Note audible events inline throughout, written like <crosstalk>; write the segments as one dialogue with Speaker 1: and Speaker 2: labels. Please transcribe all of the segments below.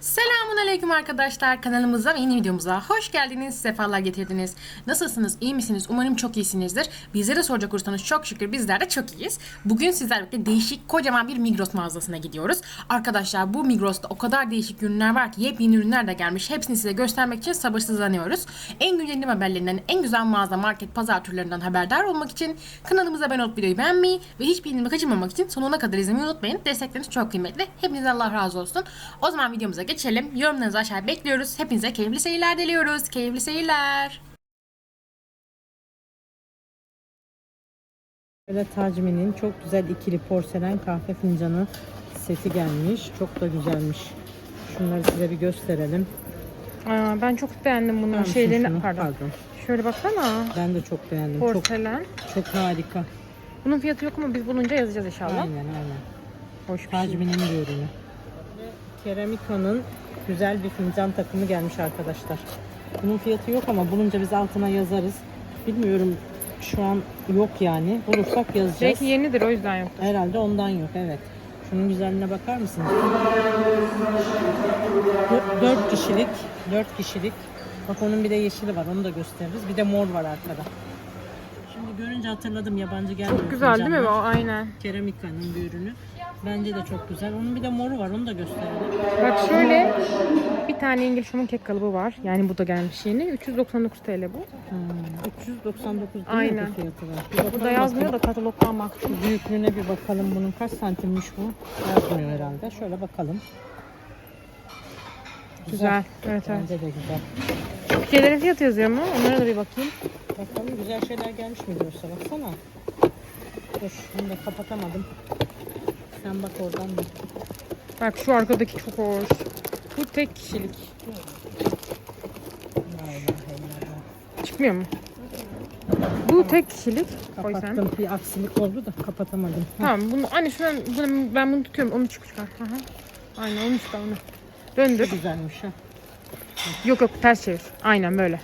Speaker 1: Selam. Aleyküm arkadaşlar kanalımıza ve yeni videomuza hoş geldiniz, sefalar getirdiniz. Nasılsınız, iyi misiniz? Umarım çok iyisinizdir. Bizlere soracak olursanız çok şükür bizler de çok iyiyiz. Bugün sizlerle değişik kocaman bir Migros mağazasına gidiyoruz. Arkadaşlar bu Migros'ta o kadar değişik ürünler var ki yepyeni ürünler de gelmiş. Hepsini size göstermek için sabırsızlanıyoruz. En güncel haberlerinden, en güzel mağaza, market, pazar türlerinden haberdar olmak için kanalımıza abone olup videoyu beğenmeyi ve hiçbir indirimi kaçırmamak için sonuna kadar izlemeyi unutmayın. Destekleriniz çok kıymetli. Hepinize Allah razı olsun. O zaman videomuza geçelim. Yorumlarınızı aşağıya bekliyoruz. Hepinize keyifli seyirler diliyoruz. Keyifli seyirler.
Speaker 2: Böyle Tacmi'nin çok güzel ikili porselen kahve fincanı seti gelmiş. Çok da güzelmiş. Şunları size bir gösterelim.
Speaker 1: Aa, ben çok beğendim bunun şeylerini.
Speaker 2: şunu?
Speaker 1: Pardon. Şöyle baksana.
Speaker 2: Ben de çok beğendim. Çok
Speaker 1: Porselen.
Speaker 2: çok harika.
Speaker 1: Bunun fiyatı yok ama biz bulunca yazacağız inşallah.
Speaker 2: Aynen aynen.
Speaker 1: Hoş bir şey.
Speaker 2: Tacmi'nin bir ürünü. Keramika'nın güzel bir fincan takımı gelmiş arkadaşlar. Bunun fiyatı yok ama bulunca biz altına yazarız. Bilmiyorum şu an yok yani. Bulursak yazacağız.
Speaker 1: Belki yenidir o yüzden yok.
Speaker 2: Herhalde ondan yok evet. Şunun güzelliğine bakar mısınız? 4 kişilik, 4 kişilik. Bak onun bir de yeşili var, onu da gösteririz. Bir de mor var arkada. Şimdi görünce hatırladım yabancı gelmiyor.
Speaker 1: Çok güzel değil mi? O aynen.
Speaker 2: Keramika'nın bir ürünü. Bence de çok güzel. Onun bir de moru var, onu da gösterelim.
Speaker 1: Bak şöyle bir tane İngiliz Home kek kalıbı var. Yani bu da gelmiş yeni. 399 TL bu.
Speaker 2: Hmm, 399 değil mi
Speaker 1: Aynen.
Speaker 2: bu fiyatı var?
Speaker 1: Burada yazmıyor da katalogdan baktım.
Speaker 2: Büyüklüğüne bir bakalım bunun kaç santimmiş bu? Yazmıyor herhalde. Şöyle bakalım.
Speaker 1: Güzel. Evet evet.
Speaker 2: Bence de güzel.
Speaker 1: Türkiye'lerin fiyatı yazıyor mu? Onlara da bir bakayım.
Speaker 2: Bakalım güzel şeyler gelmiş mi diyorsa baksana. Dur bunu da kapatamadım. Sen bak oradan da.
Speaker 1: Bak şu arkadaki çok hoş. Bu tek kişilik. Çıkmıyor mu? Bu tek kişilik. Koy sen.
Speaker 2: Kapattım bir aksilik oldu da kapatamadım.
Speaker 1: Tamam bunu anne şuradan bunu, ben bunu tutuyorum onu çık çıkar. Aha. Aynen onu çıkar onu. Döndür.
Speaker 2: Güzelmiş ha.
Speaker 1: Yok yok ters çevir. Aynen böyle.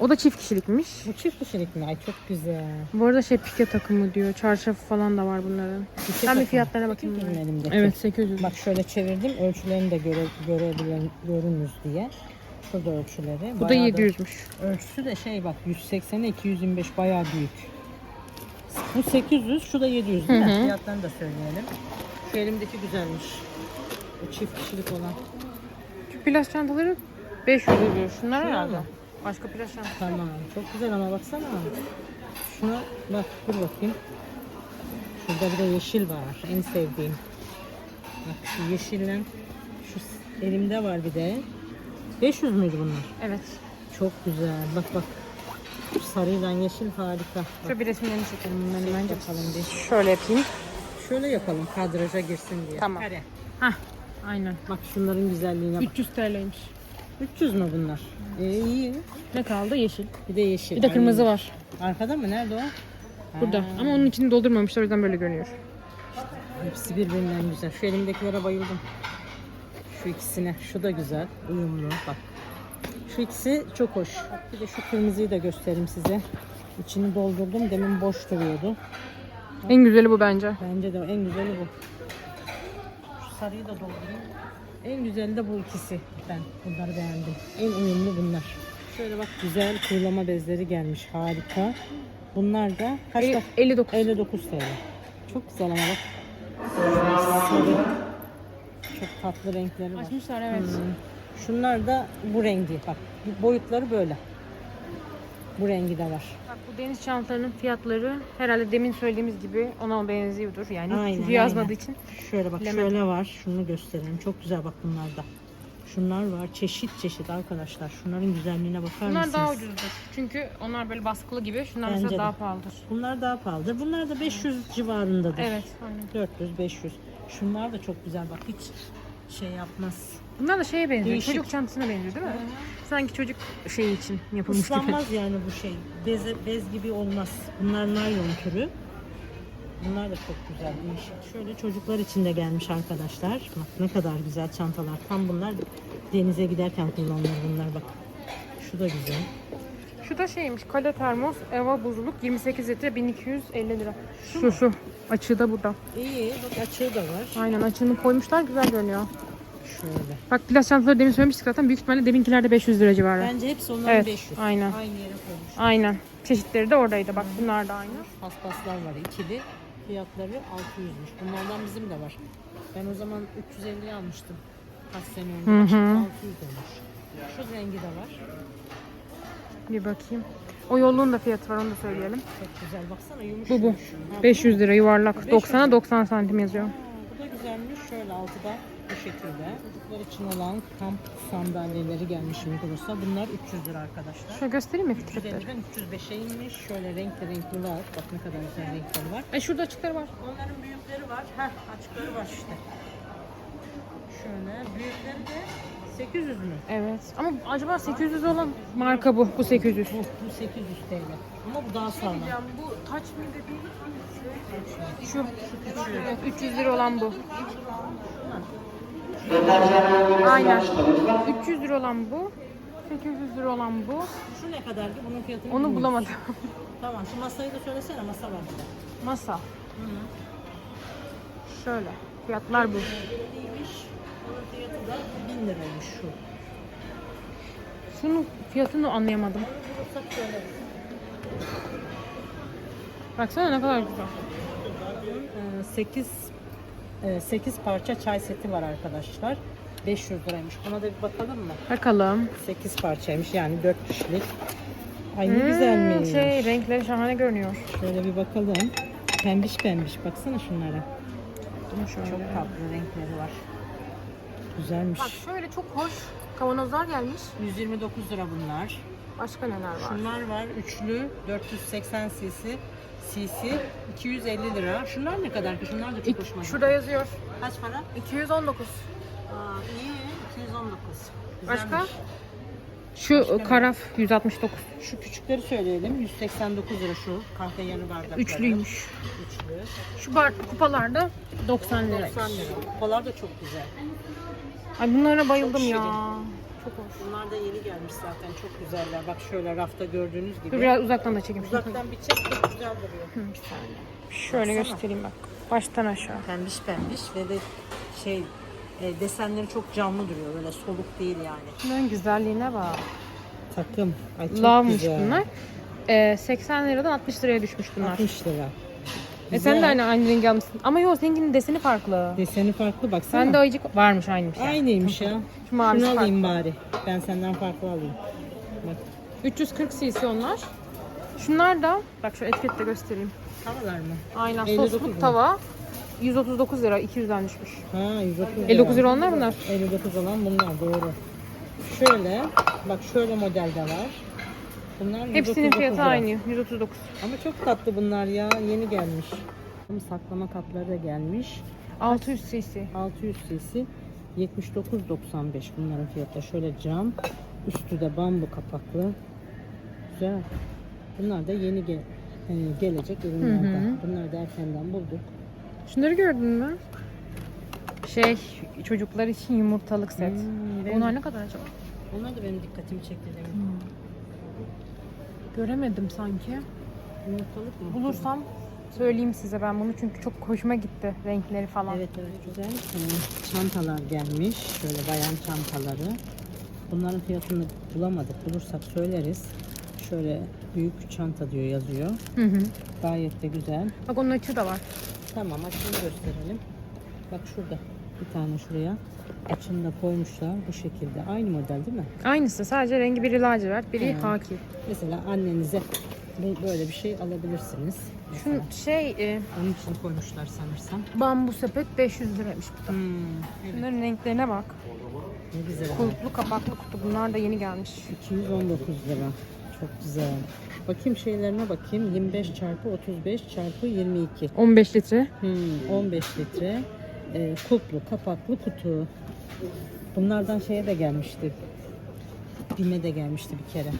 Speaker 1: O da çift kişilikmiş.
Speaker 2: Bu çift kişilik mi? Ay çok güzel.
Speaker 1: Bu arada şey pike takımı diyor. Çarşafı falan da var bunların.
Speaker 2: Pike
Speaker 1: Ben bir fiyatlarına bakayım. Evet 800.
Speaker 2: Bak şöyle çevirdim ölçülerini de göre, görebilen görünüz diye. Şurada ölçüleri.
Speaker 1: Bu da
Speaker 2: Bayağı
Speaker 1: 700'müş.
Speaker 2: Ölçüsü de şey bak 180'e 225 bayağı büyük. Bu 800, şu da 700 değil
Speaker 1: Hı
Speaker 2: mi?
Speaker 1: hı.
Speaker 2: Fiyatlarını da söyleyelim. Şu elimdeki güzelmiş. Bu çift kişilik olan.
Speaker 1: Şu plaj çantaları 500 diyor. Şunlar herhalde. Başka çantası.
Speaker 2: Tamam. Çok güzel ama baksana. Şuna bak dur bakayım. Şurada bir de yeşil var. En sevdiğim. Bak şu yeşille şu elimde var bir de. 500 müydü bunlar?
Speaker 1: Evet.
Speaker 2: Çok güzel. Bak bak. Sarıyla yeşil harika.
Speaker 1: Şöyle bir resimlerini çekelim bunların bence.
Speaker 2: bakalım bir.
Speaker 1: Şöyle yapayım.
Speaker 2: Şöyle yapalım kadraja girsin diye.
Speaker 1: Tamam.
Speaker 2: Kare.
Speaker 1: Hah. Aynen.
Speaker 2: Bak şunların güzelliğine bak.
Speaker 1: 300 TL'ymiş.
Speaker 2: 300 mü bunlar? Ee, iyi.
Speaker 1: Ne kaldı? Yeşil.
Speaker 2: Bir de yeşil.
Speaker 1: Bir de kırmızı
Speaker 2: Ay,
Speaker 1: var.
Speaker 2: Arkada mı? Nerede o?
Speaker 1: Burada.
Speaker 2: Ha,
Speaker 1: Ama onun içini doldurmamışlar o yüzden böyle görünüyor.
Speaker 2: Hepsi birbirinden güzel. Şu elimdekilere bayıldım. Şu ikisine. Şu da güzel. Uyumlu. Bak. Şu ikisi çok hoş. Bir de şu kırmızıyı da göstereyim size. İçini doldurdum. Demin boş duruyordu.
Speaker 1: En güzeli bu bence.
Speaker 2: Bence de en güzeli bu. Şu sarıyı da doldurayım. En güzeli de bu ikisi. Ben bunları beğendim. En uyumlu bunlar. Şöyle bak güzel kuğulama bezleri gelmiş. Harika. Bunlar da kaç da?
Speaker 1: 59.
Speaker 2: 59 TL. Çok güzel ama bak. Sarı. Çok tatlı renkleri var.
Speaker 1: Açmışlar evet.
Speaker 2: Hmm. Şunlar da bu rengi. Bak boyutları böyle. Bu rengi de var.
Speaker 1: Bak bu deniz çantalarının fiyatları herhalde demin söylediğimiz gibi ona benziyordur yani.
Speaker 2: Aynen,
Speaker 1: Çünkü yazmadığı
Speaker 2: aynen.
Speaker 1: için.
Speaker 2: Şöyle bak
Speaker 1: Bilemedim.
Speaker 2: şöyle var. Şunu göstereyim. Çok güzel bak bunlar da. Şunlar var. Çeşit çeşit arkadaşlar. Şunların güzelliğine bakar
Speaker 1: Bunlar
Speaker 2: mısınız?
Speaker 1: daha ucuzdur. Çünkü onlar böyle baskılı gibi. Şunlar
Speaker 2: Bence
Speaker 1: mesela
Speaker 2: de.
Speaker 1: daha pahalıdır.
Speaker 2: Bunlar daha pahalıdır. Bunlar da 500 civarındadır.
Speaker 1: Evet, aynen.
Speaker 2: 400 500. Şunlar da çok güzel bak hiç şey yapmaz.
Speaker 1: Bunlar da şeye benziyor.
Speaker 2: Değişik.
Speaker 1: Çocuk çantasına benziyor değil mi? Sanki çocuk şey için yapılmış gibi.
Speaker 2: Islanmaz yani bu şey. Bez, bez gibi olmaz. Bunlar naylon türü. Bunlar da çok güzel, değişik. Şöyle çocuklar için de gelmiş arkadaşlar. Bak ne kadar güzel çantalar. Tam bunlar denize giderken kullanılır bunlar bak. Şu da güzel.
Speaker 1: Şu da şeymiş. Kale termos, eva buzluk 28 litre 1250 lira. Şu şu. Açığı da burada.
Speaker 2: İyi, bak açığı da var.
Speaker 1: Aynen açığını koymuşlar güzel görünüyor.
Speaker 2: Şöyle.
Speaker 1: Bak plas çantaları demin söylemiştik zaten. Büyük ihtimalle deminkilerde 500 lira civarı.
Speaker 2: Bence hepsi onların
Speaker 1: Evet,
Speaker 2: 500.
Speaker 1: aynen.
Speaker 2: Aynı yere koymuş.
Speaker 1: Aynen. Çeşitleri de oradaydı. Bak bunlar da aynı.
Speaker 2: Paspaslar var ikili. Fiyatları 600'müş. Bunlardan bizim de var. Ben o zaman 350 almıştım. Kaç sene önce.
Speaker 1: Hı hı.
Speaker 2: Şimdi 600 olmuş. Şu rengi de var.
Speaker 1: Bir bakayım. O yolluğun da fiyatı var onu da söyleyelim.
Speaker 2: Çok güzel. Baksana yumuş
Speaker 1: Bu bu.
Speaker 2: Ha,
Speaker 1: 500 lira yuvarlak.
Speaker 2: 500
Speaker 1: 90'a 90 santim yazıyor.
Speaker 2: Ha, bu da güzelmiş. Şöyle altıda bu şekilde. Çocuklar için olan kamp sandalyeleri gelmiş Migros'a. Bunlar 300 lira arkadaşlar.
Speaker 1: Şöyle göstereyim mi fitretleri?
Speaker 2: 350'den 305'e inmiş. Şöyle renkli renkli var. Bak ne kadar güzel renkleri var.
Speaker 1: E şurada açıkları var.
Speaker 2: Onların büyükleri var. Heh açıkları var işte. Şöyle büyükleri de 800 mü?
Speaker 1: Evet. Ama acaba 800 olan marka bu. Bu 800.
Speaker 2: Bu, bu 800 TL. Ama bu daha sağlam.
Speaker 1: bu taç mı dediğin Şu. Evet, 300 lira olan bu. Aynen. 300 lira olan bu. 800 lira olan bu.
Speaker 2: Şu ne kadardı? Bunun fiyatını
Speaker 1: Onu bulamadım. <laughs>
Speaker 2: Tamam şu masayı da söylesene masa var burada.
Speaker 1: Masa. Şöyle. Fiyatlar bu.
Speaker 2: Neymiş? Bunun fiyatı da 1000 liraymış şu.
Speaker 1: Şunun fiyatını anlayamadım. Baksana ne kadar güzel.
Speaker 2: 8 8 e, parça çay seti var arkadaşlar. 500 liraymış. Buna da bir bakalım mı?
Speaker 1: Bakalım. 8
Speaker 2: 8 parçaymış yani 4 kişilik. Ay ne
Speaker 1: Hmm,
Speaker 2: güzelmiş.
Speaker 1: Şey renkleri şahane görünüyor.
Speaker 2: Şöyle bir bakalım. Pembiş pembiş. Baksana şunlara.
Speaker 1: Şöyle.
Speaker 2: Çok tatlı renkleri var. Güzelmiş.
Speaker 1: Bak şöyle çok hoş kavanozlar gelmiş.
Speaker 2: 129 lira bunlar.
Speaker 1: Başka neler var?
Speaker 2: Şunlar var. Üçlü 480 cc. Cc 250 lira. Şunlar ne kadar ki? Şunlar da çok hoşuma gitti.
Speaker 1: Şurada yazıyor.
Speaker 2: Kaç para?
Speaker 1: 219.
Speaker 2: Aa, iyi. 219.
Speaker 1: Başka?
Speaker 2: Güzelmiş.
Speaker 1: Şu
Speaker 2: Başka ne?
Speaker 1: karaf 169.
Speaker 2: Şu küçükleri söyleyelim. 189 lira şu kahve yarı bardakları.
Speaker 1: Üçlüymüş.
Speaker 2: Üçlü.
Speaker 1: Şu bar kupalarda 90 lira.
Speaker 2: 90 lira. Kupalar da çok güzel.
Speaker 1: Ay bunlara bayıldım ya.
Speaker 2: şirin.
Speaker 1: Çok hoş.
Speaker 2: Bunlar da yeni gelmiş zaten. Çok güzeller. Bak şöyle rafta gördüğünüz gibi.
Speaker 1: Dur biraz uzaktan da çekeyim.
Speaker 2: Uzaktan bir çek çok güzel duruyor.
Speaker 1: Hı, bir saniye. Şöyle
Speaker 2: Baksana.
Speaker 1: göstereyim bak. Baştan aşağı.
Speaker 2: Pembiş pembiş ve de şey e, desenleri çok canlı duruyor. Böyle soluk değil yani.
Speaker 1: Bunların güzelliğine bak.
Speaker 2: Takım. Ay çok
Speaker 1: Love'mış
Speaker 2: güzel.
Speaker 1: bunlar. Ee, 80 liradan 60 liraya düşmüş bunlar.
Speaker 2: 60 lira.
Speaker 1: E sen de aynı aynı rengi almışsın. Ama yok seninkinin deseni farklı.
Speaker 2: Deseni farklı baksana.
Speaker 1: Sen de ayıcık varmış aynıymış yani.
Speaker 2: Aynıymış ya.
Speaker 1: Şu mavisi
Speaker 2: Şunu
Speaker 1: farklı.
Speaker 2: alayım bari. Ben senden farklı alayım. Bak.
Speaker 1: 340 cc onlar. Şunlar da bak şu etikette göstereyim.
Speaker 2: Tavalar mı?
Speaker 1: Aynen
Speaker 2: 59
Speaker 1: sosluk
Speaker 2: mu?
Speaker 1: tava 139 lira 200'den düşmüş.
Speaker 2: Ha 130 lira.
Speaker 1: 59 lira onlar bunlar.
Speaker 2: 59 olan bunlar doğru. Şöyle bak şöyle model de var. Bunlar 139
Speaker 1: Hepsinin fiyatı
Speaker 2: lira.
Speaker 1: aynı 139.
Speaker 2: Ama çok tatlı bunlar ya. Yeni gelmiş. Saklama kapları da gelmiş.
Speaker 1: 600 cc.
Speaker 2: 600 cc 79.95 bunların fiyatı. Şöyle cam. Üstü de bambu kapaklı. Güzel. Bunlar da yeni ge- e, gelecek ürünlerden. Bunları da erkenden bulduk.
Speaker 1: Şunları gördün mü? Şey çocuklar için yumurtalık set.
Speaker 2: Hmm,
Speaker 1: Onlar ne kadar acaba?
Speaker 2: Onlar da benim dikkatimi çekti. demin.
Speaker 1: Göremedim sanki.
Speaker 2: Yumurtalık mı?
Speaker 1: Bulursam söyleyeyim size ben bunu çünkü çok hoşuma gitti renkleri falan.
Speaker 2: Evet evet güzel. Çantalar gelmiş. Şöyle bayan çantaları. Bunların fiyatını bulamadık. Bulursak söyleriz. Şöyle büyük çanta diyor yazıyor.
Speaker 1: Hı hı.
Speaker 2: Gayet de güzel.
Speaker 1: Bak onun açığı da var.
Speaker 2: Tamam açını gösterelim. Bak şurada. Bir tane şuraya. Açını da koymuşlar bu şekilde. Aynı model değil mi?
Speaker 1: Aynısı sadece rengi biri lacivert biri
Speaker 2: Hı.
Speaker 1: haki.
Speaker 2: Mesela annenize bu böyle bir şey alabilirsiniz. Mesela.
Speaker 1: Şu şey e,
Speaker 2: Onun için koymuşlar sanırsam.
Speaker 1: bambu sepet 500 liraymış bu da.
Speaker 2: Hmm, evet.
Speaker 1: Bunların renklerine bak.
Speaker 2: Ne güzel.
Speaker 1: Kulplu kapaklı kutu bunlar da yeni gelmiş.
Speaker 2: 219 lira. Çok güzel. Bakayım şeylerine bakayım. 25 çarpı 35 çarpı 22.
Speaker 1: 15 litre.
Speaker 2: Hmm, 15 litre. Ee, kulplu, kapaklı kutu. Bunlardan şeye de gelmişti. Bime de gelmişti bir kere.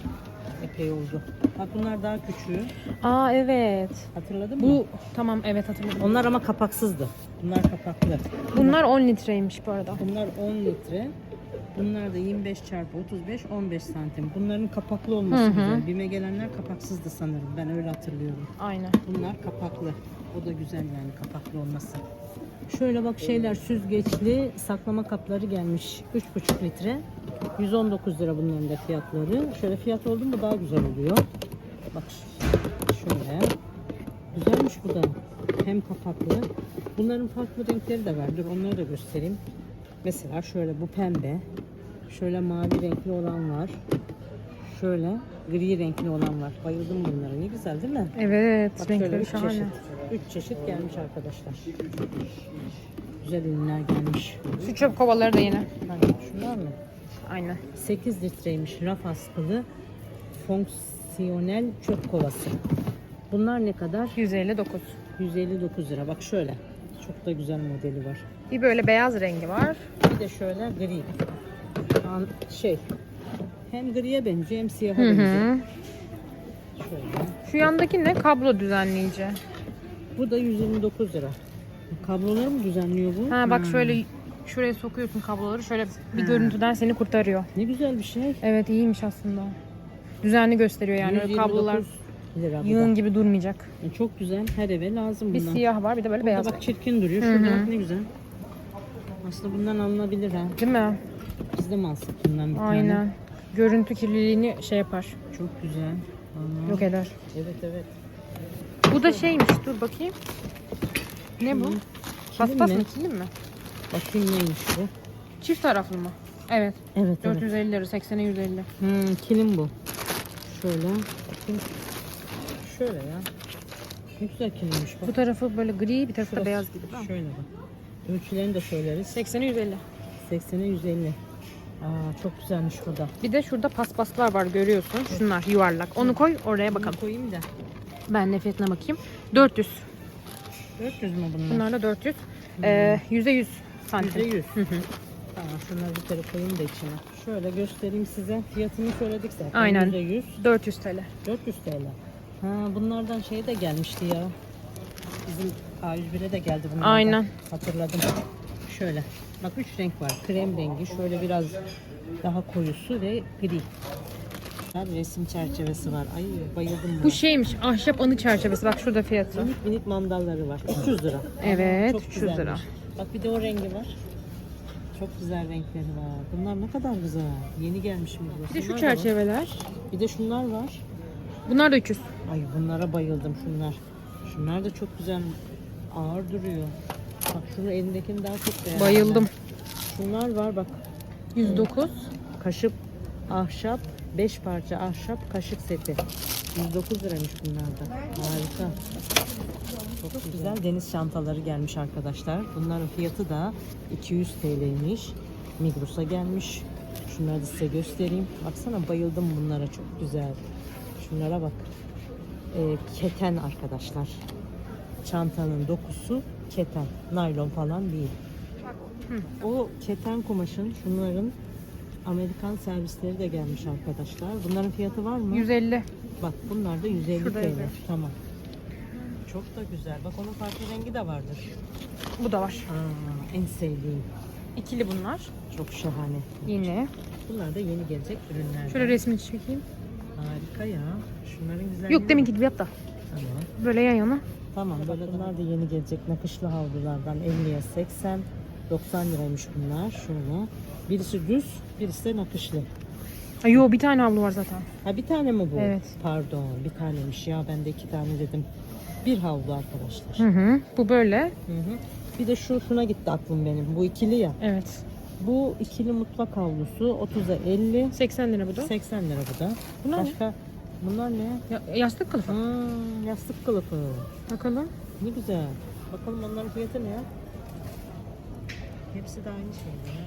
Speaker 2: Epey oldu. Bak bunlar daha küçüğü.
Speaker 1: Aa evet.
Speaker 2: Hatırladın mı?
Speaker 1: Bu tamam evet hatırladım.
Speaker 2: Onlar ama kapaksızdı. Bunlar kapaklı.
Speaker 1: Bunlar 10 litreymiş bu arada.
Speaker 2: Bunlar 10 litre. Bunlar da 25 çarpı 35 15 santim. Bunların kapaklı olması
Speaker 1: Hı hı.
Speaker 2: güzel. Bime gelenler kapaksızdı sanırım. Ben öyle hatırlıyorum.
Speaker 1: Aynen.
Speaker 2: Bunlar kapaklı. O da güzel yani kapaklı olması. Şöyle bak şeyler süzgeçli saklama kapları gelmiş. 3,5 litre. 119 lira bunların da fiyatları. Şöyle fiyat oldu mu daha güzel oluyor. Bak şöyle. Güzelmiş bu da. Hem kapaklı. Bunların farklı renkleri de var. Dur onları da göstereyim. Mesela şöyle bu pembe. Şöyle mavi renkli olan var. Şöyle gri renkli olan var. Bayıldım bunlara. Ne güzel değil mi?
Speaker 1: Evet,
Speaker 2: Bak şöyle
Speaker 1: renkleri
Speaker 2: üç
Speaker 1: şahane.
Speaker 2: çeşit. Üç çeşit gelmiş arkadaşlar. Güzel ürünler gelmiş.
Speaker 1: Şu çöp kovaları da yine.
Speaker 2: Şunlar mı?
Speaker 1: Aynen.
Speaker 2: 8 litreymiş raf askılı fonksiyonel çöp kovası. Bunlar ne kadar?
Speaker 1: 159.
Speaker 2: 159 lira. Bak şöyle. Çok da güzel modeli var.
Speaker 1: Bir böyle beyaz rengi var.
Speaker 2: Bir de şöyle gri. An- Şey. Hem griye benziyor hem siyaha
Speaker 1: Hı
Speaker 2: benziyor.
Speaker 1: hı.
Speaker 2: Şöyle.
Speaker 1: Şu yandaki ne? Kablo düzenleyici.
Speaker 2: Bu da 129 lira. Kabloları mı düzenliyor bu?
Speaker 1: Ha bak şöyle şuraya sokuyorsun kabloları. Şöyle bir görüntüden seni kurtarıyor.
Speaker 2: Ne güzel bir şey.
Speaker 1: Evet iyiymiş aslında. Düzenli gösteriyor yani. Öyle
Speaker 2: 129
Speaker 1: kablolar
Speaker 2: lira bu da.
Speaker 1: yığın gibi durmayacak.
Speaker 2: Yani Çok güzel. Her eve lazım
Speaker 1: Bir
Speaker 2: bunlar.
Speaker 1: siyah var bir de böyle
Speaker 2: Burada
Speaker 1: beyaz.
Speaker 2: bak çirkin duruyor. Şurada bak ne güzel. Aslında bundan alınabilir ha.
Speaker 1: Değil mi?
Speaker 2: Biz de mi alsak bundan bir tane?
Speaker 1: Aynen. Görüntü kirliliğini şey yapar.
Speaker 2: Çok güzel. Vallahi.
Speaker 1: Yok eder.
Speaker 2: Evet evet.
Speaker 1: Bu da şeymiş. Dur bakayım. Ne bu?
Speaker 2: Kilim
Speaker 1: Paspas
Speaker 2: mi?
Speaker 1: mı? Kilim mi?
Speaker 2: Bakayım neymiş bu?
Speaker 1: Çift taraflı mı? Evet.
Speaker 2: Evet evet.
Speaker 1: 450 lira. 80'e 150.
Speaker 2: Hmm, kilim bu. Şöyle. Bakayım. Şöyle ya. Ne güzel kilimmiş bak.
Speaker 1: Bu tarafı böyle gri, bir tarafı da
Speaker 2: Şurası-
Speaker 1: beyaz gibi. mi?
Speaker 2: Şöyle bak. Ölçülerini de söyleriz.
Speaker 1: 80'e 150.
Speaker 2: 80'e 150. Aa, çok güzelmiş bu da.
Speaker 1: Bir de şurada paspaslar var görüyorsun. Şunlar yuvarlak. Onu koy oraya bakalım.
Speaker 2: Bunu koyayım da.
Speaker 1: Ben de fiyatına bakayım. 400.
Speaker 2: 400 mü bunlar?
Speaker 1: Bunlar da 400. Ee, yüzde 100 santim.
Speaker 2: %100.
Speaker 1: Hı hı.
Speaker 2: Tamam şunları bir kere koyayım da içine. Şöyle göstereyim size. Fiyatını söyledik zaten.
Speaker 1: Aynen.
Speaker 2: %100.
Speaker 1: 400 TL.
Speaker 2: 400 TL. Ha bunlardan şey de gelmişti ya. Bizim A101'e de geldi bunlardan.
Speaker 1: Aynen.
Speaker 2: Hatırladım. Şöyle. Bak üç renk var. Krem rengi. Şöyle biraz daha koyusu ve gri. Ha, resim çerçevesi var. Ay bayıldım buna.
Speaker 1: Bu şeymiş. Ahşap anı çerçevesi. Bak şurada fiyatı.
Speaker 2: Minik minik mandalları var. 300 lira.
Speaker 1: Evet,
Speaker 2: Çok
Speaker 1: 300 lira.
Speaker 2: güzelmiş. Bak bir de o rengi var. Çok güzel renkleri var. Bunlar ne kadar güzel. Yeni gelmiş mi bu?
Speaker 1: Bir de şu
Speaker 2: Şunlar da var.
Speaker 1: çerçeveler.
Speaker 2: Bir de şunlar var.
Speaker 1: Bunlar da 300.
Speaker 2: Ay bunlara bayıldım şunlar. Şunlar da çok güzel. Ağır duruyor. Bak şunu elindekini daha çok beğendim.
Speaker 1: Bayıldım.
Speaker 2: Şunlar var bak.
Speaker 1: 109.
Speaker 2: Kaşık ahşap 5 parça ahşap kaşık seti. 109 liraymış bunlar da. Harika. Çok, güzel deniz çantaları gelmiş arkadaşlar. Bunların fiyatı da 200 TL'ymiş. Migros'a gelmiş. Şunları da size göstereyim. Baksana bayıldım bunlara çok güzel. Şunlara bak. Ee, keten arkadaşlar. Çantanın dokusu keten. Naylon falan değil. O keten kumaşın şunların Amerikan servisleri de gelmiş arkadaşlar. Bunların fiyatı var mı?
Speaker 1: 150.
Speaker 2: Bak bunlar da 150
Speaker 1: Şurada
Speaker 2: TL.
Speaker 1: yazıyor.
Speaker 2: Tamam. Çok da güzel. Bak onun farklı rengi de vardır.
Speaker 1: Bu da var.
Speaker 2: Aa, en sevdiğim.
Speaker 1: İkili bunlar.
Speaker 2: Çok şahane.
Speaker 1: Yine.
Speaker 2: Bunlar da yeni gelecek ürünler.
Speaker 1: Şöyle resmini çekeyim.
Speaker 2: Harika ya. Şunların güzelliği.
Speaker 1: Yok deminki gibi yap da.
Speaker 2: Tamam.
Speaker 1: Böyle yan yana.
Speaker 2: Tamam böyle bunlar da yeni gelecek nakışlı havlulardan 50'ye 80 90 liraymış bunlar şöyle. Birisi düz, birisi de nakışlı.
Speaker 1: Ay, yo bir tane havlu var zaten.
Speaker 2: Ha bir tane mi bu?
Speaker 1: Evet.
Speaker 2: Pardon bir tanemiş ya ben de iki tane dedim. Bir havlu arkadaşlar.
Speaker 1: Hı hı. Bu böyle.
Speaker 2: Hı hı. Bir de şu şuna gitti aklım benim. Bu ikili ya.
Speaker 1: Evet.
Speaker 2: Bu ikili mutfak havlusu 30'a 50
Speaker 1: 80 lira bu da.
Speaker 2: 80 lira bu da.
Speaker 1: Bunlar ne?
Speaker 2: Bunlar ne?
Speaker 1: Ya, yastık kılıfı.
Speaker 2: Hmm, yastık kılıfı.
Speaker 1: Bakalım.
Speaker 2: Ne güzel. Bakalım onların fiyatı ne ya? Hepsi de aynı şey. ya.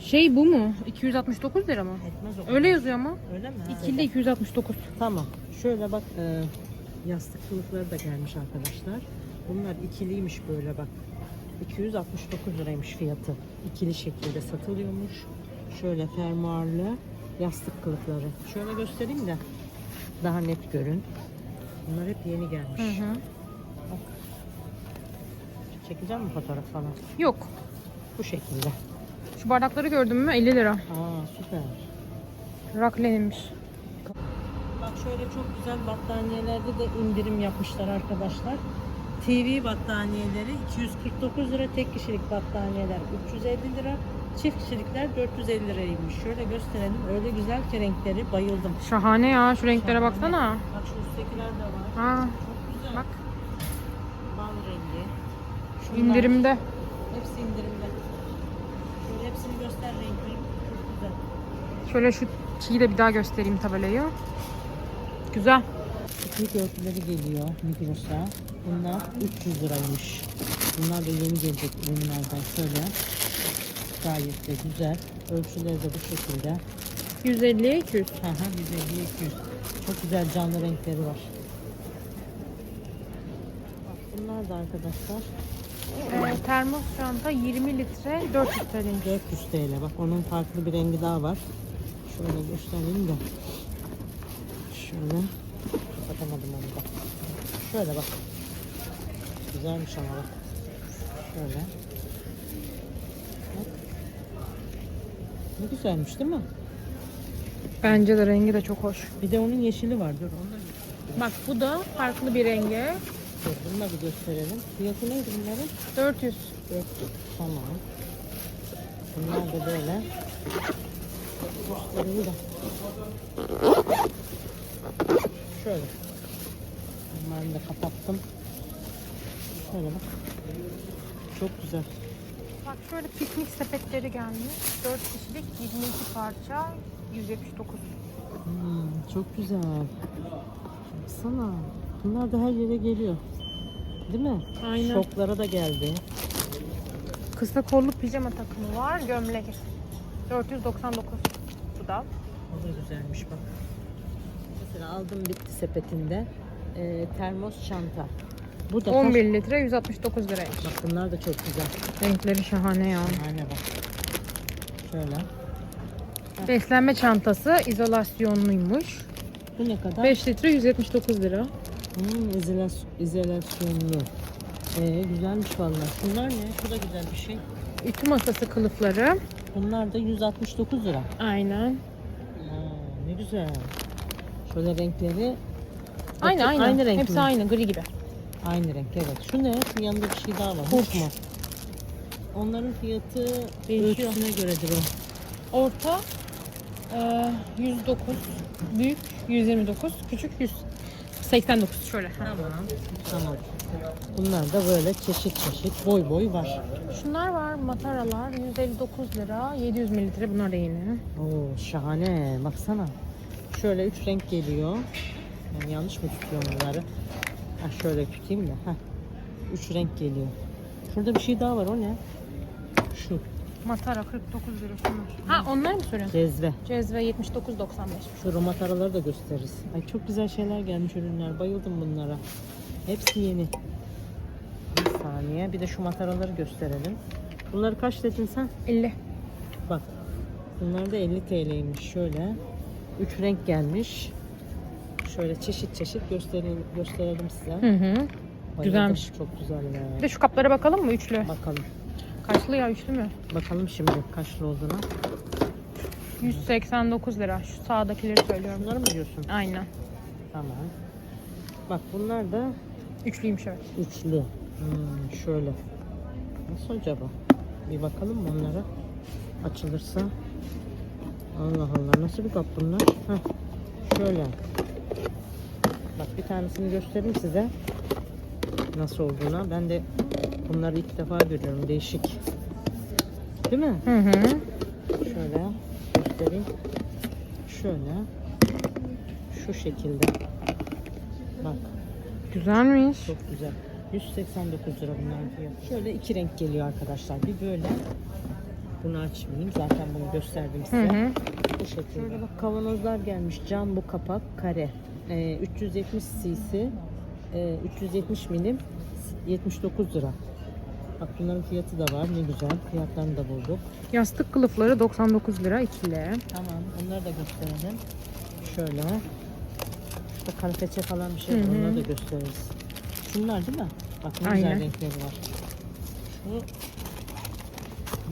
Speaker 1: Şey bu mu? 269 lira mı?
Speaker 2: Etmez o kadar.
Speaker 1: Öyle yazıyor ama.
Speaker 2: Öyle mi? Ha,
Speaker 1: İkili de 269.
Speaker 2: Tamam. Şöyle bak e, yastık kılıfları da gelmiş arkadaşlar. Bunlar ikiliymiş böyle bak. 269 liraymış fiyatı. İkili şekilde satılıyormuş. Şöyle fermuarlı yastık kılıfları. Şöyle göstereyim de daha net görün. Bunlar hep yeni gelmiş.
Speaker 1: Hı hı.
Speaker 2: Çekeceğim mi fotoğraf falan?
Speaker 1: Yok.
Speaker 2: Bu şekilde.
Speaker 1: Şu bardakları gördün mü? 50 lira.
Speaker 2: Aa süper.
Speaker 1: Raklenmiş.
Speaker 2: Bak şöyle çok güzel battaniyelerde de indirim yapmışlar arkadaşlar. TV battaniyeleri 249 lira. Tek kişilik battaniyeler 350 lira. Çift kişilikler 450 liraymış. Şöyle gösterelim. Öyle güzel ki renkleri bayıldım.
Speaker 1: Şahane ya. Şu renklere baksana.
Speaker 2: Bak şu üsttekiler de var.
Speaker 1: Ha,
Speaker 2: Çok güzel.
Speaker 1: bak
Speaker 2: Bal rengi. Şunlar,
Speaker 1: indirimde.
Speaker 2: Hepsi indirimde. Şöyle hepsini göster renkleri. Çok güzel.
Speaker 1: Şöyle şu çiğ de bir daha göstereyim tabelayı. Güzel.
Speaker 2: Piknik örtüleri geliyor Migros'a. Bunlar 300 liraymış. Bunlar da yeni gelecek ürünlerden şöyle. Gayet de güzel. Ölçüleri de bu şekilde.
Speaker 1: 150 200.
Speaker 2: Hı hı 150 200. Çok güzel canlı renkleri var. Bak bunlar da arkadaşlar
Speaker 1: Ee, termos çanta 20 litre 400 TL.
Speaker 2: 400 TL. Bak onun farklı bir rengi daha var. Şöyle göstereyim de. Şöyle. Kapatamadım onu da. Şöyle bak. Güzelmiş ama bak. Şöyle. Ne güzelmiş değil mi?
Speaker 1: Bence de rengi de çok hoş.
Speaker 2: Bir de onun yeşili var. Dur onu da.
Speaker 1: Bak bu da farklı bir rengi.
Speaker 2: Dur bunu da bir gösterelim. Fiyatı neydi bunların?
Speaker 1: 400.
Speaker 2: 400. Tamam. Bunlar da böyle. Göstereyim de. Şöyle. Bunları da kapattım. Şöyle bak. Çok güzel.
Speaker 1: Bak şöyle piknik sepetleri gelmiş. 4 kişilik 22 parça 179.
Speaker 2: Hmm, çok güzel. Baksana. Bunlar da her yere geliyor. Değil mi?
Speaker 1: Aynen.
Speaker 2: Şoklara da geldi.
Speaker 1: Kısa kollu pijama takımı var. Gömlek. 499. Bu da.
Speaker 2: O da güzelmiş bak. Mesela aldım bitti sepetinde. Ee, termos çanta. Bu da kaç-
Speaker 1: 11 litre 169 liraymış.
Speaker 2: Bak bunlar da çok güzel.
Speaker 1: Renkleri şahane ya.
Speaker 2: Anne bak. Şöyle.
Speaker 1: Beslenme çantası izolasyonluymuş.
Speaker 2: Bu ne kadar?
Speaker 1: 5 litre 179 lira.
Speaker 2: Hmm, izolas izolasyonlu. Ee, güzelmiş vallahi. Şunlar ne? Şu da güzel bir şey.
Speaker 1: Ütü masası kılıfları.
Speaker 2: Bunlar da 169 lira.
Speaker 1: Aynen.
Speaker 2: Aa, ne güzel. Şöyle renkleri.
Speaker 1: Aynı
Speaker 2: Bakın,
Speaker 1: aynı.
Speaker 2: Aynı renk
Speaker 1: Hepsi
Speaker 2: mi?
Speaker 1: aynı gri gibi.
Speaker 2: Aynı renk evet. Şu ne? Şu yanında bir şey daha var.
Speaker 1: Hurç
Speaker 2: mu? Onların fiyatı
Speaker 1: Değişiyor.
Speaker 2: ölçüsüne göredir o.
Speaker 1: Orta e, 109, büyük 129, küçük 189 şöyle.
Speaker 2: Tamam. Tamam. Bunlar da böyle çeşit çeşit boy boy var.
Speaker 1: Şunlar var mataralar 159 lira 700 mililitre bunlar da yeni.
Speaker 2: Oo şahane. Baksana. Şöyle üç renk geliyor. Ben yanlış mı tutuyorum bunları? Ha şöyle tutayım da. Ha. Üç renk geliyor. Şurada bir şey daha var. O ne? Şu.
Speaker 1: Matara 49 lira şunlar. Ha onlar mı soruyorsun?
Speaker 2: Cezve.
Speaker 1: Cezve 79.95.
Speaker 2: Şu romataraları da gösteririz. Ay çok güzel şeyler gelmiş ürünler. Bayıldım bunlara. Hepsi yeni. Bir saniye. Bir de şu mataraları gösterelim. Bunları kaç dedin sen?
Speaker 1: 50.
Speaker 2: Bak. Bunlar da 50 TL'ymiş. Şöyle. 3 renk gelmiş. Şöyle çeşit çeşit gösterelim, gösterelim size.
Speaker 1: Hı hı.
Speaker 2: Bayıldım.
Speaker 1: güzelmiş.
Speaker 2: Çok güzel
Speaker 1: Bir
Speaker 2: ya.
Speaker 1: de şu kaplara bakalım mı üçlü?
Speaker 2: Bakalım.
Speaker 1: Kaçlı ya üçlü mü?
Speaker 2: Bakalım şimdi kaçlı olduğuna.
Speaker 1: 189 lira. Şu sağdakileri söylüyorum.
Speaker 2: Bunları mı diyorsun?
Speaker 1: Aynen.
Speaker 2: Tamam. Bak bunlar da
Speaker 1: Üçlüymüş evet.
Speaker 2: Üçlü. Hmm, şöyle. Nasıl acaba? Bir bakalım mı onlara? Açılırsa. Allah Allah. Nasıl bir kap bunlar? Heh. Şöyle. Bak bir tanesini göstereyim size. Nasıl olduğuna. Ben de bunları ilk defa görüyorum. Değişik. Değil mi?
Speaker 1: Hı hı.
Speaker 2: Şöyle göstereyim. Şöyle. Şu şekilde. Bak.
Speaker 1: Güzelmiş.
Speaker 2: Çok güzel. 189 lira bunların fiyatı. Şöyle iki renk geliyor arkadaşlar. Bir böyle bunu açmayayım. Zaten bunu gösterdim
Speaker 1: Hı
Speaker 2: size.
Speaker 1: hı.
Speaker 2: Bu şekilde. Şöyle bak kavanozlar gelmiş. Cam bu kapak kare. Ee, 370 cc. Ee, 370 milim. 79 lira. Bak bunların fiyatı da var. Ne güzel. Fiyatlarını da bulduk.
Speaker 1: Yastık kılıfları 99 lira ikili.
Speaker 2: Tamam. Onları da gösterelim. Şöyle. Şurada kanepece falan bir şey var.
Speaker 1: Hı hı.
Speaker 2: Onları da gösteririz. Şunlar değil mi? Bak ne
Speaker 1: Aynen.
Speaker 2: güzel renkleri var. Şu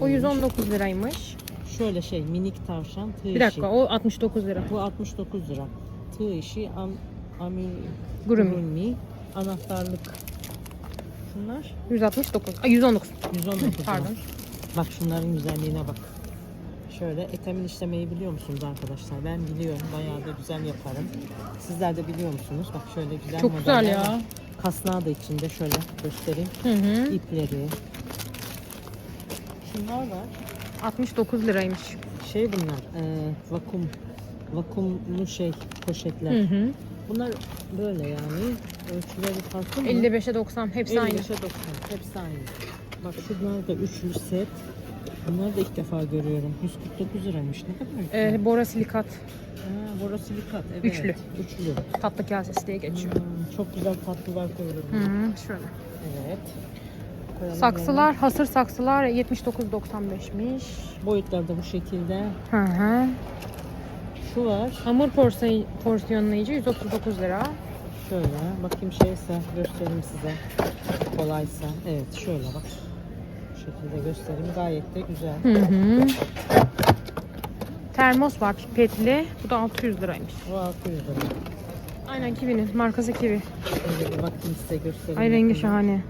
Speaker 1: O
Speaker 2: neymiş?
Speaker 1: 119 liraymış.
Speaker 2: Şöyle şey minik tavşan tığ
Speaker 1: Bir dakika o 69 lira.
Speaker 2: işi. Bu 69 lira. Tığ işi am, amigurumi
Speaker 1: Gurumi.
Speaker 2: anahtarlık şunlar?
Speaker 1: 169. Ay 119.
Speaker 2: 119 lira.
Speaker 1: Pardon.
Speaker 2: Bak şunların güzelliğine bak. Şöyle etemin işlemeyi biliyor musunuz arkadaşlar? Ben biliyorum. Bayağı da güzel yaparım. Sizler de biliyor musunuz? Bak şöyle güzel
Speaker 1: Çok güzel
Speaker 2: modeller
Speaker 1: ya.
Speaker 2: var. Kasnağı da içinde şöyle göstereyim.
Speaker 1: Hı hı.
Speaker 2: İpleri. Şunlar var.
Speaker 1: 69 liraymış.
Speaker 2: Şey bunlar. e, vakum vakumlu şey poşetler.
Speaker 1: Hı hı.
Speaker 2: Bunlar böyle yani. Ölçüleri farklı mı?
Speaker 1: 55'e 90 hepsi aynı.
Speaker 2: 55'e 90. Hepsi aynı. Bak şunlar da üçlü set. Bunları da ilk defa görüyorum. 149 liraymış. Ne kadar.
Speaker 1: Ee, borasilikat
Speaker 2: Ha, borosilikat. Evet.
Speaker 1: Üçlü.
Speaker 2: Üçlü.
Speaker 1: tatlı kasesi diye geçiyor.
Speaker 2: Hmm, çok güzel tatlılar koyuyorum.
Speaker 1: Hı. Şöyle.
Speaker 2: Evet. Koyalım
Speaker 1: Saksılar, hasır saksılar 79.95'miş.
Speaker 2: yerine. Boyutları da bu şekilde.
Speaker 1: Hı hı.
Speaker 2: Şu var.
Speaker 1: Hamur porsiyon, porsiyonlayıcı 139 lira.
Speaker 2: Şöyle. Bakayım şeyse göstereyim size. Kolaysa. Evet şöyle bak. Bu şekilde göstereyim. Gayet de güzel.
Speaker 1: Hı hı. Termos var pipetli. Bu da 600 liraymış.
Speaker 2: Bu 600 lira.
Speaker 1: Aynen Kiwi'nin. Markası Kiwi.
Speaker 2: Şöyle bir bakayım size göstereyim.
Speaker 1: Ay rengi şahane.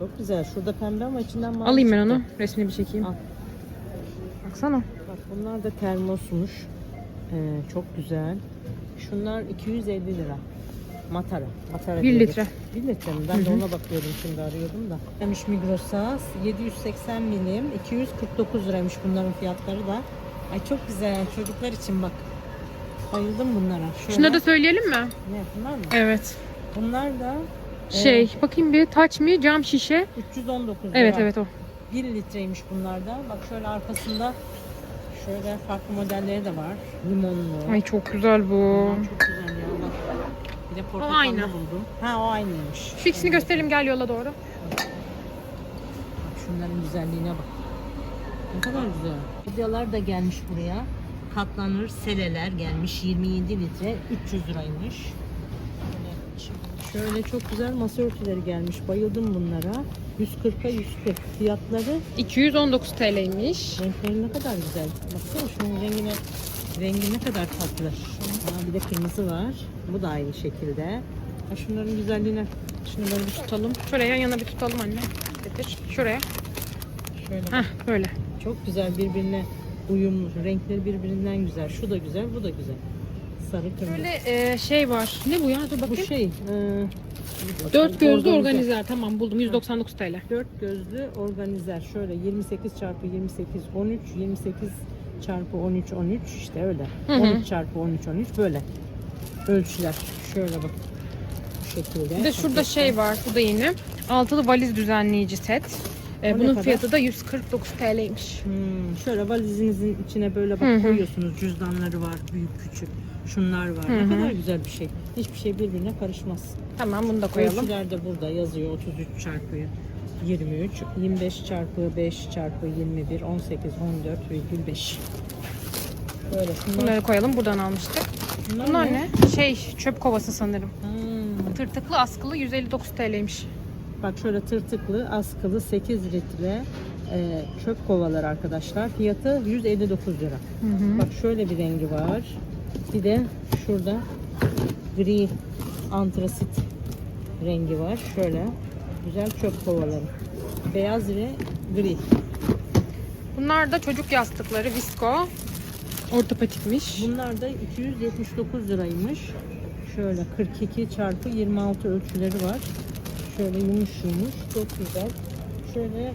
Speaker 2: Çok güzel. Şurada pembe ama içinden mavi
Speaker 1: Alayım ben
Speaker 2: çıktı.
Speaker 1: onu. Resmini bir çekeyim.
Speaker 2: Al.
Speaker 1: Baksana.
Speaker 2: Bak bunlar da termosmuş. Ee, çok güzel. Şunlar 250 lira. Matara. Matara
Speaker 1: 1
Speaker 2: diye
Speaker 1: litre.
Speaker 2: geç- 1 litre mi? Ben de ona bakıyordum şimdi arıyordum da. Demiş Migros'a 780 milim 249 liraymış bunların fiyatları da. Ay çok güzel çocuklar için bak. Bayıldım bunlara. Şöyle.
Speaker 1: Şunları da söyleyelim mi?
Speaker 2: Ne bunlar mı?
Speaker 1: Evet.
Speaker 2: Bunlar da
Speaker 1: Şey, bakayım bir taç mı? Cam şişe.
Speaker 2: 319 lira.
Speaker 1: Evet evet o.
Speaker 2: 1 litreymiş bunlar da. Bak şöyle arkasında şöyle farklı modelleri de var. Limonlu.
Speaker 1: Ay çok güzel bu.
Speaker 2: Bunlar çok güzel ya bak. Bir de portakallı
Speaker 1: aynı.
Speaker 2: buldum. Ha o aynıymış.
Speaker 1: Şu ikisini gösterelim gel yola doğru.
Speaker 2: Bak şunların güzelliğine bak. Ne kadar güzel. Videolar da gelmiş buraya. Katlanır seleler gelmiş 27 litre 300 liraymış. Şöyle, şöyle çok güzel masa örtüleri gelmiş. Bayıldım bunlara. 140'a 140. Fiyatları
Speaker 1: 219 TL'ymiş.
Speaker 2: Renkleri ne kadar güzel. Baksana şunun rengine rengi ne kadar tatlı. Aa, bir de kırmızı var. Bu da aynı şekilde. Ha, şunların güzelliğine
Speaker 1: Şunu böyle bir tutalım. Şuraya yan yana bir tutalım anne. Getir. Şuraya.
Speaker 2: şöyle.
Speaker 1: Heh böyle.
Speaker 2: çok güzel birbirine uyumlu. Renkleri birbirinden güzel. Şu da güzel, bu da güzel. Sarı kırmızı.
Speaker 1: Böyle e, şey var. Ne bu ya? Dur
Speaker 2: bu
Speaker 1: bakayım.
Speaker 2: şey. e,
Speaker 1: Dört gözlü
Speaker 2: organize.
Speaker 1: organizer. Tamam buldum. 199 TL.
Speaker 2: Dört gözlü organizer. Şöyle 28 çarpı 28 13 28 çarpı 13 13 işte öyle.
Speaker 1: Hı hı.
Speaker 2: 13 çarpı 13 13 böyle. Ölçüler. Şöyle bak. Bu şekilde.
Speaker 1: Bir de şurada şey var. Bu da yeni. Altılı valiz düzenleyici set. E,
Speaker 2: O ne
Speaker 1: bunun
Speaker 2: kadar?
Speaker 1: fiyatı da 149 TL'ymiş.
Speaker 2: Hmm, şöyle valizinizin içine böyle bak
Speaker 1: Hı hı.
Speaker 2: koyuyorsunuz. Cüzdanları var, büyük küçük. Şunlar var.
Speaker 1: Hı
Speaker 2: ne
Speaker 1: hı.
Speaker 2: kadar güzel bir şey. Hiçbir şey birbirine karışmaz.
Speaker 1: Tamam bunu da koyalım.
Speaker 2: Ölçüler de burada yazıyor. 33 çarpı 23, 25 çarpı 5 çarpı 21, 18, 14,5. Böyle şunlar.
Speaker 1: Bunları koyalım. Buradan almıştık.
Speaker 2: Bunlar,
Speaker 1: Bunlar ne? Şey çöp kovası sanırım.
Speaker 2: Hmm.
Speaker 1: Tırtıklı askılı 159 TL'ymiş.
Speaker 2: Bak şöyle tırtıklı, askılı 8 litre e, çöp kovalar arkadaşlar. Fiyatı 159 lira.
Speaker 1: Hı hı.
Speaker 2: Bak şöyle bir rengi var. Bir de şurada gri antrasit rengi var. Şöyle güzel çöp kovaları. Beyaz ve gri.
Speaker 1: Bunlar da çocuk yastıkları Visco. Ortopetikmiş.
Speaker 2: Bunlar da 279 liraymış. Şöyle 42 çarpı 26 ölçüleri var. Şöyle yumuş yumuş. Çok güzel. Şöyle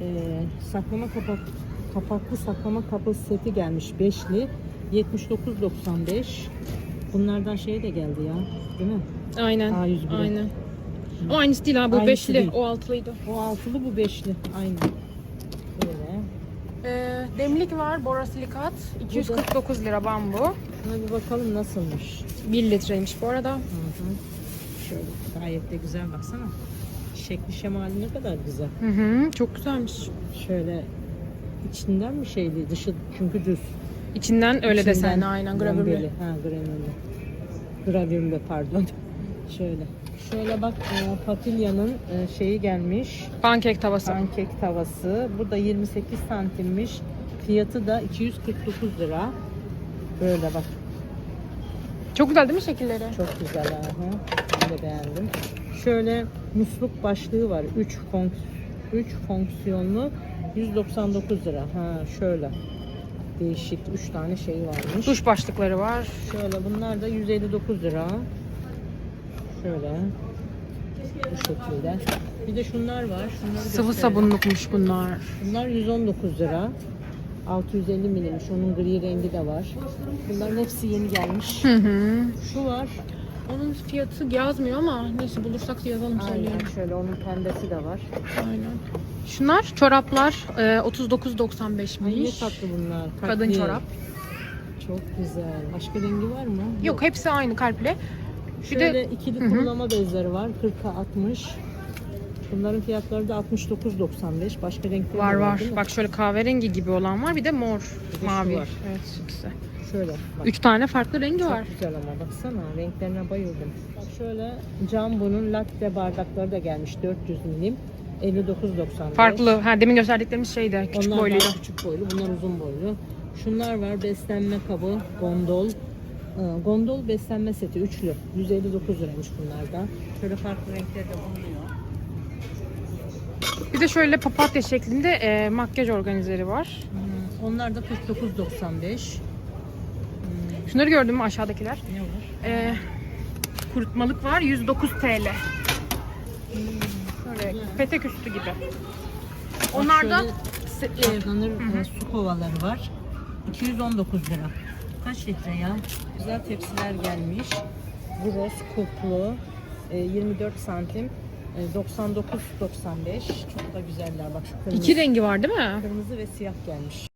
Speaker 2: e, saklama kapak kapaklı saklama kapı seti gelmiş. Beşli. 79.95. Bunlardan şey de geldi ya. Değil mi?
Speaker 1: Aynen.
Speaker 2: A101'e.
Speaker 1: Aynen. O aynısı değil ha bu
Speaker 2: Aynısı
Speaker 1: beşli.
Speaker 2: değil.
Speaker 1: O altılıydı.
Speaker 2: O altılı bu beşli. Aynı. Böyle.
Speaker 1: Ee, demlik var borosilikat. 249 lira bambu.
Speaker 2: Şuna bir bakalım nasılmış.
Speaker 1: 1 litreymiş bu arada.
Speaker 2: Hı hı. Şöyle gayet de güzel baksana. Şekli şemali ne kadar güzel.
Speaker 1: Hı hı, çok güzelmiş.
Speaker 2: Şöyle içinden mi şeydi dışı çünkü düz.
Speaker 1: İçinden öyle
Speaker 2: İçinden
Speaker 1: desenli aynen gravürlü.
Speaker 2: Ha granüllü. Gravürlü pardon. <laughs> Şöyle. Şöyle bak e, Patilya'nın e, şeyi gelmiş.
Speaker 1: Pankek tavası.
Speaker 2: Pankek tavası. Bu da 28 santimmiş. Fiyatı da 249 lira. Böyle bak.
Speaker 1: Çok güzel değil mi şekilleri?
Speaker 2: Çok güzel ha. hı. de beğendim. Şöyle musluk başlığı var. 3 fonks 3 fonksiyonlu 199 lira. Ha şöyle. Değişik 3 tane şey varmış.
Speaker 1: Duş başlıkları var.
Speaker 2: Şöyle bunlar da 159 lira. Şöyle. Bu şekilde. Bir de şunlar var. Şunları
Speaker 1: Sıvı
Speaker 2: gösterelim.
Speaker 1: sabunlukmuş bunlar.
Speaker 2: Bunlar 119 lira. 650 milimmiş. Onun gri rengi de var. Bunların hepsi yeni gelmiş.
Speaker 1: Hı hı.
Speaker 2: Şu var.
Speaker 1: Onun fiyatı yazmıyor ama neyse bulursak yazalım
Speaker 2: Aynen
Speaker 1: söyleyelim.
Speaker 2: şöyle onun pembesi de var.
Speaker 1: Aynen. Şunlar çoraplar e,
Speaker 2: Ay ne
Speaker 1: 39.95'miş.
Speaker 2: tatlı bunlar.
Speaker 1: Kadın
Speaker 2: Kalpli.
Speaker 1: çorap.
Speaker 2: Çok güzel. Başka rengi var mı?
Speaker 1: Yok hepsi aynı kalple.
Speaker 2: Şöyle
Speaker 1: de
Speaker 2: ikili kurulama bezleri var. 40'a 60. Bunların fiyatları da 69.95. Başka renkleri de
Speaker 1: var var.
Speaker 2: değil mi?
Speaker 1: Bak şöyle kahverengi gibi olan var bir de mor,
Speaker 2: de şu
Speaker 1: mavi.
Speaker 2: var.
Speaker 1: Evet ikisi.
Speaker 2: Şöyle. Bak.
Speaker 1: Üç tane farklı rengi
Speaker 2: Çok
Speaker 1: var.
Speaker 2: güzel ama baksana renklerine bayıldım. Bak şöyle Jumbo'nun latte bardakları da gelmiş 400 milim. 59.95.
Speaker 1: Farklı. Ha demin gösterdiklerimiz şey de küçük
Speaker 2: Onlar
Speaker 1: boyluydu.
Speaker 2: daha küçük boylu, bunlar uzun boylu. Şunlar var beslenme kabı, gondol. Ee, Gondol beslenme seti üçlü. 159 liraymış bunlar da. Şöyle farklı renkleri de bulunuyor.
Speaker 1: Bir de şöyle papatya şeklinde e, makyaj organizeri var.
Speaker 2: Hmm, Onlar da 49.95.
Speaker 1: Şunları gördün mü aşağıdakiler?
Speaker 2: Ne var?
Speaker 1: E, kurutmalık var 109 TL. Şöyle petek üstü gibi. Onlar da
Speaker 2: şöyle Erganır e, su kovaları var. 219 lira. Kaç litre ya? Güzel tepsiler gelmiş. Bros kuplu. e, 24 santim. e, 99.95. Çok da güzeller. Bak şu kırmızı.
Speaker 1: iki rengi var değil mi?
Speaker 2: Kırmızı ve siyah gelmiş.